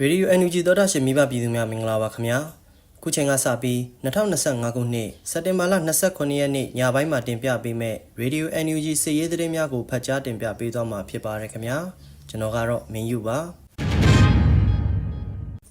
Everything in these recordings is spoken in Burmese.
ရေဒီယို NUG သောတာရှင်မိဘပြည်သူများမင်္ဂလာပါခင်ဗျာခုချိန်ကစပြီး2025ခုနှစ်စက်တင်ဘာလ29ရက်နေ့ညပိုင်းမှာတင်ပြပေးမဲ့ရေဒီယို NUG စည်ရေးသတင်းများကိုဖတ်ကြားတင်ပြပေးသွားမှာဖြစ်ပါတယ်ခင်ဗျာကျွန်တော်ကတော့မင်းယူပါ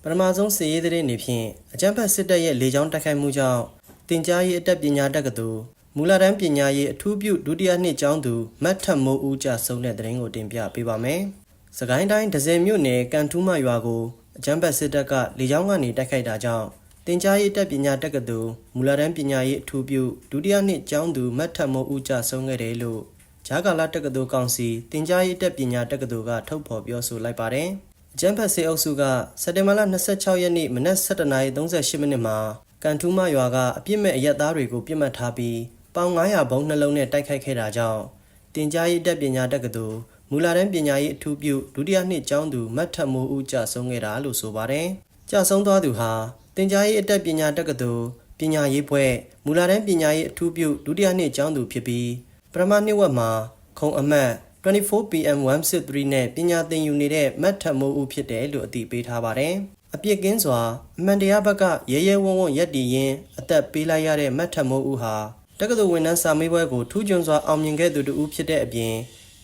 ပထမဆုံးစည်ရေးသတင်းနေဖြင့်အကြံဖက်စစ်တပ်ရဲ့လေကြောင်းတိုက်ခိုက်မှုကြောင့်တင်ကြားရေးအတက်ပညာတက္ကသိုလ်မူလတန်းပညာရေးအထူးပြုဒုတိယနှစ်ကျောင်းသူမတ်ထတ်မိုးဦးကြဆုံးတဲ့သတင်းကိုတင်ပြပေးပါမယ်။ စကိုင်းတိုင်းဒဇယ်မြို့နယ်ကန်ထူးမရွာကိုအကြမ်းဖက်စစ်တပ်ကလေကြောင်းကနေတိုက်ခိုက်တာကြောင့်တင်ကြားရေးတက်ပညာတက္ကသိုလ်မူလတန်းပညာရေးအထူးပြုဒုတိယနှစ်ကျောင်းသူမတ်ထတ်မိုးဦးကြဆုံးခဲ့တယ်လို့ဂျာကာလာတက္ကသိုလ်ကောင်စီတင်ကြားရေးတက်ပညာတက္ကသိုလ်ကထုတ်ဖော်ပြောဆိုလိုက်ပါတယ်။အကြမ်းဖက်စစ်အုပ်စုကစက်တင်ဘာလ26ရက်နေ့မနက်7:38မိနစ်မှာကန်ထူးမရွာကအပြစ်မဲ့အရက်သားတွေကိုပြစ်မှတ်ထားပြီးပေါင်900ဘုံနှလုံးနဲ့တိုက်ခိုက်ခဲ့တာကြောင့်တင်ကြားရေးတက်ပညာတက္ကသိုလ် မူလာတန်းပညာရေးအထူးပြုဒုတိယနှစ်ကျောင်းသူမတ်ထတ်မိုးဦးကြဆုံးခဲ့တာလို့ဆိုပါတယ်။ကြဆုံးသွားသူဟာတင်ကြားရေးအတက်ပညာတက္ကသိုလ်ပညာရေးဘွဲ့မူလာတန်းပညာရေးအထူးပြုဒုတိယနှစ်ကျောင်းသူဖြစ်ပြီးပထမနှစ်ဝက်မှာခုံအမတ် 24PM 163 နဲ့ပညာသင်ယူနေတဲ့မတ်ထတ်မိုးဦးဖြစ်တယ်လို့အသိပေးထားပါတယ်။အပြစ်ကင်းစွာအမှန်တရားဘက်ကရဲရဲဝံ့ဝံ့ရက်တည်ရင်းအသက်ပေးလိုက်ရတဲ့မတ်ထတ်မိုးဦးဟာတက္ကသိုလ်ဝန်ထမ်းစာမေးပွဲကိုထူးချွန်စွာအောင်မြင်ခဲ့သူတူဦးဖြစ်တဲ့အပြင်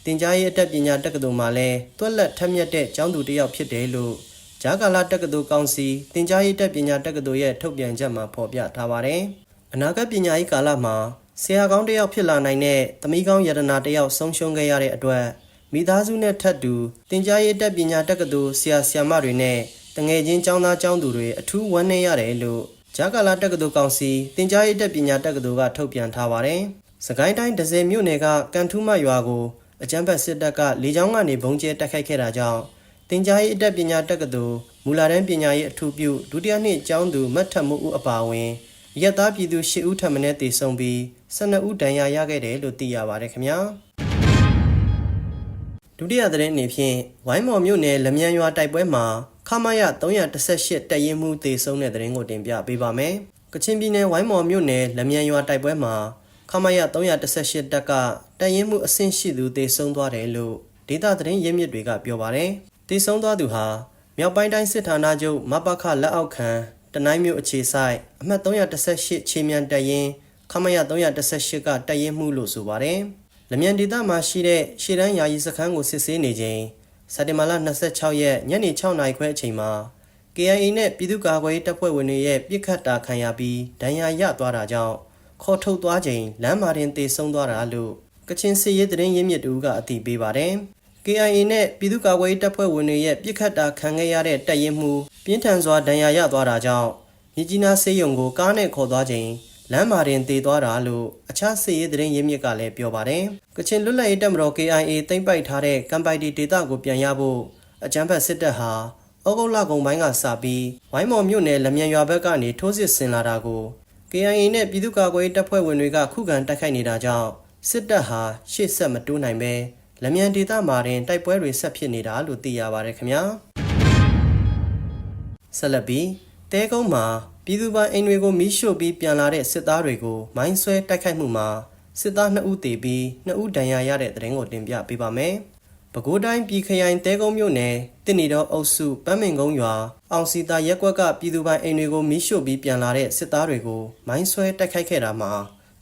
တင်ကြားရေးအတက်ပညာတက္ကသိုလ်မှာလည်းတွက်လက်ထက်မြက်တဲ့ကျောင်းသူတစ်ယောက်ဖြစ်တယ်လို့ဂျာကာလာတက္ကသိုလ်ကောင်စီတင်ကြားရေးတက်ပညာတက္ကသိုလ်ရဲ့ထုတ်ပြန်ချက်မှာဖော်ပြထားပါတယ်။အနာဂတ်ပညာရေးကာလမှာဆရာကောင်းတစ်ယောက်ဖြစ်လာနိုင်တဲ့သမီးကောင်းယတနာတစ်ယောက်ဆုံးရှုံးခဲ့ရတဲ့အတွက်မိသားစုနဲ့ထပ်တူတင်ကြားရေးတက်ပညာတက္ကသိုလ်ဆရာဆရာမတွေနဲ့တငယ်ချင်းကျောင်းသားကျောင်းသူတွေအထူးဝမ်းနည်းရတယ်လို့ဂျာကာလာတက္ကသိုလ်ကောင်စီတင်ကြားရေးတက်ပညာတက္ကသိုလ်ကထုတ်ပြန်ထားပါတယ်။စကိုင်းတိုင်းဒဇယ်မြို့နယ်ကကန်ထူးမရွာကို အကြမ်းဖက်စစ်တပ်ကလေကြောင်းကနေဘုံကျဲတိုက်ခိုက်ခဲ့တာကြောင့်တင်ကြားရေးအတက်ပညာတက္ကသိုလ်မူလာတန်းပညာရေးအထူးပြုဒုတိယနှစ်ကျောင်းသူမတ်ထမှုဦးအပါအဝင်ရက်သားပြည်သူ၈ဦးထပ်မံတည်ဆုံပြီး12ဦးဒဏ်ရာရခဲ့တယ်လို့သိရပါတယ်ခင်ဗျာဒုတိယသတင်းအနေဖြင့်ဝိုင်းမော်မြို့နယ်လမြန်ရွာတိုက်ပွဲမှာခမာယ318တပ်ရင်းမှုတည်ဆုံတဲ့သတင်းကိုတင်ပြပေးပါမယ်ကချင်ပြည်နယ်ဝိုင်းမော်မြို့နယ်လမြန်ရွာတိုက်ပွဲမှာ ခမရ318တပ်ကတပ်ရင်းမှုအဆင့်ရှိသူတေဆုံးသွားတယ်လို့ဒေတာသတင်းရင်းမြစ်တွေကပြောပါတယ်။တေဆုံးသွားသူဟာမြောက်ပိုင်းတိုင်းစစ်ဌာနချုပ်မပခလက်အောက်ခံတနိုင်းမြို့အခြေဆိုင်အမှတ်318ခြေမြန်တပ်ရင်းခမရ318ကတပ်ရင်းမှုလို့ဆိုပါတယ်။လမြန်ဒေတာမှာရှိတဲ့ရှေ့တန်းယာယီစခန်းကိုစစ်ဆေးနေချိန်စက်တင်ဘာလ26ရက်ညနေ6နာရီခွဲအချိန်မှာ KIA နဲ့ပြည်သူ့ကာကွယ်ရေးတပ်ဖွဲ့ဝင်တွေရဲ့ပြစ်ခတ်တာခံရပြီးဒဏ်ရာရသွားတာကြောင့် ခေါ်ထုတ်သွားချိန်လမ်းမာတင်တေဆုံးသွားတာလို့ကချင်စစ်ရေးသတင်းရင်းမြစ်တူကအသိပေးပါတယ်။ KIA နဲ့ပြည်သူ့ကာကွယ်ရေးတပ်ဖွဲ့ဝင်တွေရဲ့ပြစ်ခတ်တာခံခဲ့ရတဲ့တပ်ရင်းမှုပြင်းထန်စွာဒဏ်ရာရသွားတာကြောင့်မြကြီးနားဆေးရုံကိုကားနဲ့ခေါ်သွားချိန်လမ်းမာတင်တေသွားတာလို့အခြားစစ်ရေးသတင်းရင်းမြစ်ကလည်းပြောပါတယ်။ကချင်လွတ်လပ်ရေးတပ်မတော် KIA တိမ့်ပိုက်ထားတဲ့ကမ်ပိုက်တီဒေသကိုပြန်ရဖို့အကြမ်းဖက်စစ်တပ်ဟာဩဂုတ်လကုန်ပိုင်းကစပြီးဝိုင်းမော်မြို့နယ်လမြန်ရွာဘက်ကနေထိုးစစ်ဆင်လာတာကို KIA နဲ့ပြည်သူ့ကာကွယ်ရေးတပ်ဖွဲ့ဝင်တွေကခုခံတိုက်ခိုက်နေတာကြောင့်စစ်တပ်ဟာရှေ့ဆက်မတိုးနိုင်ပဲလမြန်ဒေသမှာတင်တိုက်ပွဲတွေဆက်ဖြစ်နေတာလို့သိရပါတယ်ခင်ဗျာဆက်လက်ပြီးတဲကုန်းမှာပြည်သူပိုင်အိမ်တွေကိုမီးရှို့ပြီးပြန်လာတဲ့စစ်သားတွေကိုမိုင်းဆွဲတိုက်ခိုက်မှုမှာစစ်သား2ဦးသေပြီး2ဦးဒဏ်ရာရတဲ့တဲ့ရင်ကိုတင်ပြပေးပါမယ် ပဲခူးတိုင်းပြည်ခရိုင်တဲကုန်းမြို့နယ်တင်နီတော်အုပ်စုပန်းမင်ကုန်းရွာအောင်စီတာရက်ကွက်ကပြည်သူပိုင်အိမ်တွေကိုမီးရှို့ပြီးပြန်လာတဲ့စစ်သားတွေကိုမိုင်းဆွဲတိုက်ခိုက်ခဲ့တာမှာ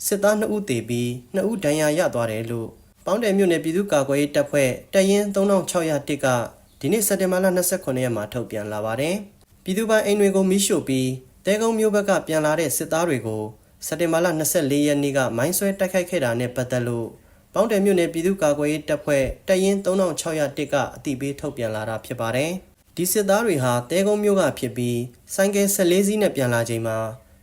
စစ်သား2ဦးသေပြီး2ဦးဒဏ်ရာရသွားတယ်လို့ပေါင်းတယ်မြို့နယ်ပြည်သူ့ကာကွယ်ရေးတပ်ဖွဲ့တပ်ရင်း3601ကဒီနေ့စက်တင်ဘာလ29ရက်မှာထုတ်ပြန်လာပါတယ်ပြည်သူပိုင်အိမ်တွေကိုမီးရှို့ပြီးတဲကုန်းမြို့ဘက်ကပြန်လာတဲ့စစ်သားတွေကိုစက်တင်ဘာလ24ရက်နေ့ကမိုင်းဆွဲတိုက်ခိုက်ခဲ့တာနဲ့ပတ်သက်လို့ ပေါင်းတယ်မြို့နယ်ပြည်သူ့ကာကွယ်ရေးတပ်ဖွဲ့တပ်ရင်း3601ကအတိပေးထုတ်ပြန်လာတာဖြစ်ပါတယ်။ဒီစစ်သားတွေဟာတဲကုန်းမြို့ကဖြစ်ပြီးဆိုင်ကယ်14စီးနဲ့ပြန်လာချိန်မှာ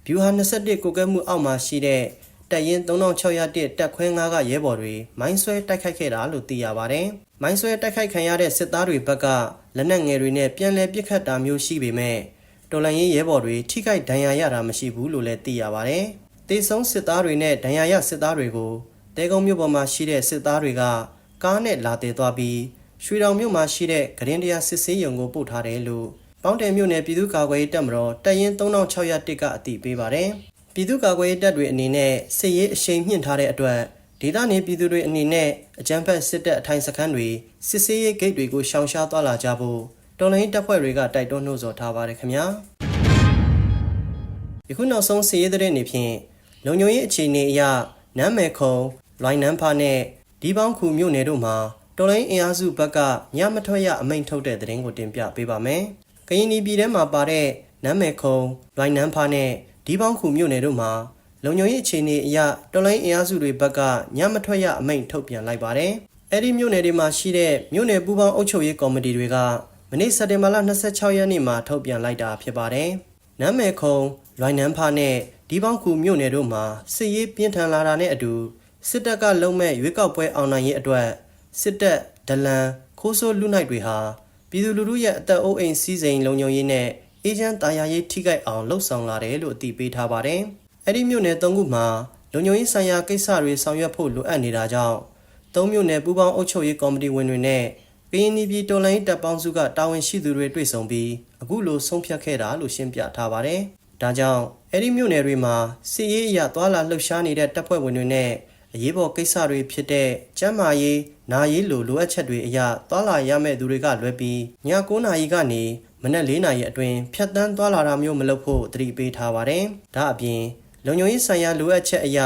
ဗျူဟာ21ကိုကဲမှုအောက်မှာရှိတဲ့တပ်ရင်း3601တပ်ခွဲ9ကရဲဘော်တွေမိုင်းဆွဲတိုက်ခိုက်ခဲ့တာလို့သိရပါတယ်။မိုင်းဆွဲတိုက်ခိုက်ခံရတဲ့စစ်သားတွေဘက်ကလက်နက်ငယ်တွေနဲ့ပြန်လည်ပစ်ခတ်တာမျိုးရှိပေမဲ့တော်လန်ရေးရဲဘော်တွေထိခိုက်ဒဏ်ရာရတာမရှိဘူးလို့လည်းသိရပါတယ်။တေဆုံးစစ်သားတွေနဲ့ဒဏ်ရာရစစ်သားတွေကို တဲကုန်းမြို့ပေါ်မှာရှိတဲ့စစ်သားတွေကကားနဲ့လာတည်သွားပြီးရွှေတောင်မြို့မှာရှိတဲ့ဂရင်တရာစစ်ဆေးရုံကိုပို့ထားတယ်လို့ပေါင်းတယ်မြို့နယ်ပြည်သူ့ကာကွယ်ရေးတပ်မတော်တပ်ရင်း3601ကအသိပေးပါတယ်။ပြည်သူ့ကာကွယ်ရေးတပ်တွေအနေနဲ့စစ်ရေးအရှိန်မြင့်ထားတဲ့အတွက်ဒေသနေပြည်သူတွေအနေနဲ့အကြမ်းဖက်စစ်တပ်အထိုင်စခန်းတွေစစ်ဆေးရေးဂိတ်တွေကိုရှောင်ရှားသွားလာကြဖို့တော်လိုင်းတပ်ဖွဲ့တွေကတိုက်တွန်းနှိုးဆော်ထားပါတယ်ခင်ဗျာယခုနောက်ဆုံးစီးရဲတဲ့နေဖြင့်လုံခြုံရေးအခြေအနေအရနမ်းမယ်ခုံ လွိုင်းနန်းဖာနဲ့ဒီပေါင်းခုမြို့နယ်တို့မှာတော်လိုင်းအင်အားစုဘက်ကညမထွက်ရအမိန့်ထုတ်တဲ့သတင်းကိုတင်ပြပေးပါမယ်ကရင်ပြည်ထဲမှာပါတဲ့နမ်းမယ်ခုံလွိုင်းနန်းဖာနဲ့ဒီပေါင်းခုမြို့နယ်တို့မှာလုံခြုံရေးအခြေအနေအရတော်လိုင်းအင်အားစုတွေဘက်ကညမထွက်ရအမိန့်ထုတ်ပြန်လိုက်ပါတယ်အဲ့ဒီမြို့နယ်တွေမှာရှိတဲ့မြို့နယ်ပူးပေါင်းအုပ်ချုပ်ရေးကော်မတီတွေကမနေ့စက်တင်ဘာလ26ရက်နေ့မှာထုတ်ပြန်လိုက်တာဖြစ်ပါတယ်။နမ်းမယ်ခုံလွိုင်းနန်းဖာနဲ့ဒီပေါင်းကူမြို့နယ်တို့မှာစစ်ရေးပြင်းထန်လာတာနဲ့အတူ စစ်တပ်ကလုံမဲ့ရွေးကောက်ပွဲအောင်နိုင်ရေးအတွက်စစ်တပ်ဒလန်ခိုးဆိုးလူနိုင်တွေဟာပြည်သူလူထုရဲ့အသက်အိုးအိမ်စီးစိမ်လုံခြုံရေးနဲ့အေဂျင့်တာယာရေးထိခိုက်အောင်လှုပ်ဆောင်လာတယ်လို့အတည်ပြုထားပါတယ်။အဲ့ဒီမြို့နယ်၃ခုမှာလုံခြုံရေးဆိုင်ရာကိစ္စတွေဆောင်ရွက်ဖို့လိုအပ်နေတာကြောင့်သုံးမြို့နယ်ပူးပေါင်းအုပ်ချုပ်ရေးကော်မတီဝင်တွေနဲ့ကရင်ပြည်တော်လိုင်းတပ်ပေါင်းစုကတာဝန်ရှိသူတွေတွေ့ဆုံပြီးအခုလိုဆုံးဖြတ်ခဲ့တာလို့ရှင်းပြထားပါတယ်။ဒါကြောင့်အဲ့ဒီမြို့နယ်တွေမှာစစ်ရေးအရသွာလာလှုပ်ရှားနေတဲ့တပ်ဖွဲ့ဝင်တွေနဲ့ အရေးပေါ်ကိစ္စတွေဖြစ်တဲ့ကျန်းမာရေး၊နာရေးလိုလိုအပ်ချက်တွေအရသွာလာရမယ့်သူတွေကလွဲပြီးည9နာရီကနေမနက်4နာရီအတွင်းဖြတ်တန်းသွာလာတာမျိုးမလုပ်ဖို့တတိပေးထားပါတယ်။ဒါအပြင်လုံခြုံရေးဆိုင်ရာလိုအပ်ချက်အရ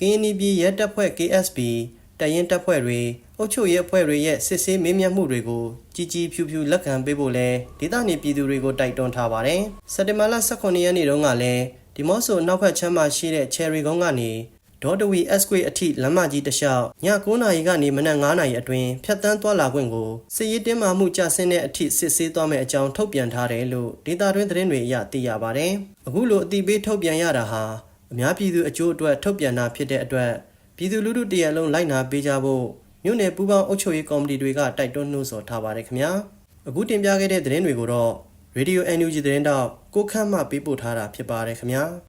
ကရင်ပြည်ရဲတပ်ဖွဲ့ KSB တရင်တပ်ဖွဲ့တွေအုပ်ချုပ်ရေးအဖွဲ့တွေရဲ့စစ်ဆေးမေးမြန်းမှုတွေကိုကြီးကြီးဖြူဖြူလက်ခံပေးဖို့လဲဒေသနေပြည်သူတွေကိုတိုက်တွန်းထားပါတယ်။စက်တင်ဘာလ18ရက်နေ့တုန်းကလည်းဒီမော့ဆိုနောက်ဖက်ချမ်းမှာရှိတဲ့ Cherry ကုန်းကနေ ဒေါ်တဝီ S ကွေအထိလမ်းမကြီးတစ်လျှောက်ည9နာရီကနေမနက်9နာရီအတွင်းဖြတ်တန်းသွားလာခွင့်ကိုစစ်ရေးတင်းမာမှုကြဆင်းတဲ့အထိစစ်ဆေးသွားမယ့်အကြောင်းထုတ်ပြန်ထားတယ်လို့ဒေတာတွင်းသတင်းတွေအရသိရပါတယ်။အခုလိုအတိပေးထုတ်ပြန်ရတာဟာအများပြည်သူအကျိုးအတွက်ထုတ်ပြန်တာဖြစ်တဲ့အတွက်ပြည်သူလူထုတရလုံးလိုက်နာပေးကြဖို့မြို့နယ်ပူးပေါင်းအုပ်ချုပ်ရေးကော်မတီတွေကတိုက်တွန်းနှိုးဆော်ထားပါတယ်ခင်ဗျာအခုတင်ပြခဲ့တဲ့သတင်းတွေကိုတော့ Radio NUG သတင်းတော့ကိုခန့်မှပေးပို့ထားတာဖြစ်ပါတယ်ခင်ဗျာ